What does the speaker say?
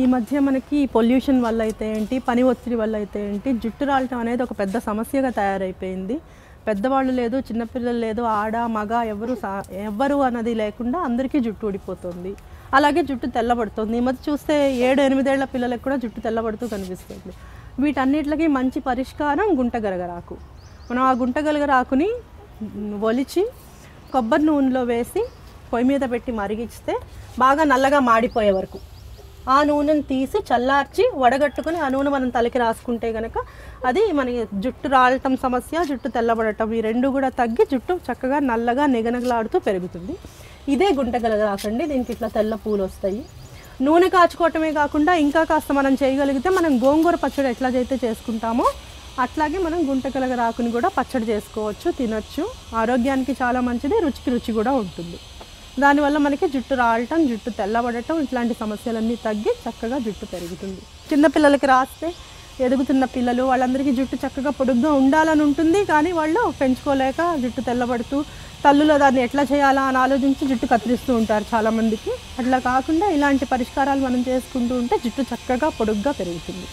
ఈ మధ్య మనకి పొల్యూషన్ వల్ల అయితే ఏంటి పని ఒత్తిడి వల్ల అయితే ఏంటి జుట్టు రాలటం అనేది ఒక పెద్ద సమస్యగా తయారైపోయింది. పెద్దవాళ్ళు లేదు చిన్నపిల్లలు లేదు ఆడ మగ ఎవరు సా ఎవ్వరు అన్నది లేకుండా అందరికీ జుట్టు ఊడిపోతుంది. అలాగే జుట్టు తెల్లబడుతుంది. ఈ మధ్య చూస్తే ఏడు ఎనిమిదేళ్ళ పిల్లలకు కూడా జుట్టు తెల్లబడుతూ కనిపిస్తుంది. వీటన్నిటికి మంచి పరిష్కారం గుంటగరగరాకు మనం ఆ గుంటగరగరాకుని ఒలిచి కొబ్బరి నూనెలో వేసి పొయ్యి మీద పెట్టి మరిగిస్తే బాగా నల్లగా మాడిపోయే వరకు. ఆ నూనెను తీసి చల్లార్చి వడగట్టుకుని ఆ నూనె మనం తలకి రాసుకుంటే కనుక అది మన జుట్టు రాలటం సమస్య జుట్టు తెల్లబడటం ఈ రెండు కూడా తగ్గి జుట్టు చక్కగా నల్లగా నిగనగలాడుతూ పెరుగుతుంది. ఇదే గుంటగలగరాకండి దీనికి ఇట్లా తెల్ల పూలు వస్తాయి. నూనె కాచుకోవటమే కాకుండా ఇంకా కాస్త మనం చేయగలిగితే మనం గోంగూర పచ్చడి ఎట్లా అయితే చేసుకుంటామో అట్లాగే మనం గుంటకలగ రాకుని కూడా పచ్చడి చేసుకోవచ్చు తినచ్చు. ఆరోగ్యానికి చాలా మంచిది రుచికి రుచి కూడా ఉంటుంది. దానివల్ల మనకి జుట్టు రాలటం జుట్టు తెల్లబడటం ఇట్లాంటి సమస్యలన్నీ తగ్గి చక్కగా జుట్టు పెరుగుతుంది. చిన్నపిల్లలకి రాస్తే ఎదుగుతున్న పిల్లలు వాళ్ళందరికీ జుట్టు చక్కగా పొడుగ్గా ఉండాలని ఉంటుంది. కానీ వాళ్ళు పెంచుకోలేక జుట్టు తెల్లబడుతూ తల్లులో దాన్ని ఎట్లా చేయాలా అని ఆలోచించి జుట్టు కత్తిరిస్తూ ఉంటారు చాలామందికి. అట్లా కాకుండా ఇలాంటి పరిష్కారాలు మనం చేసుకుంటూ ఉంటే జుట్టు చక్కగా పొడుగ్గా పెరుగుతుంది.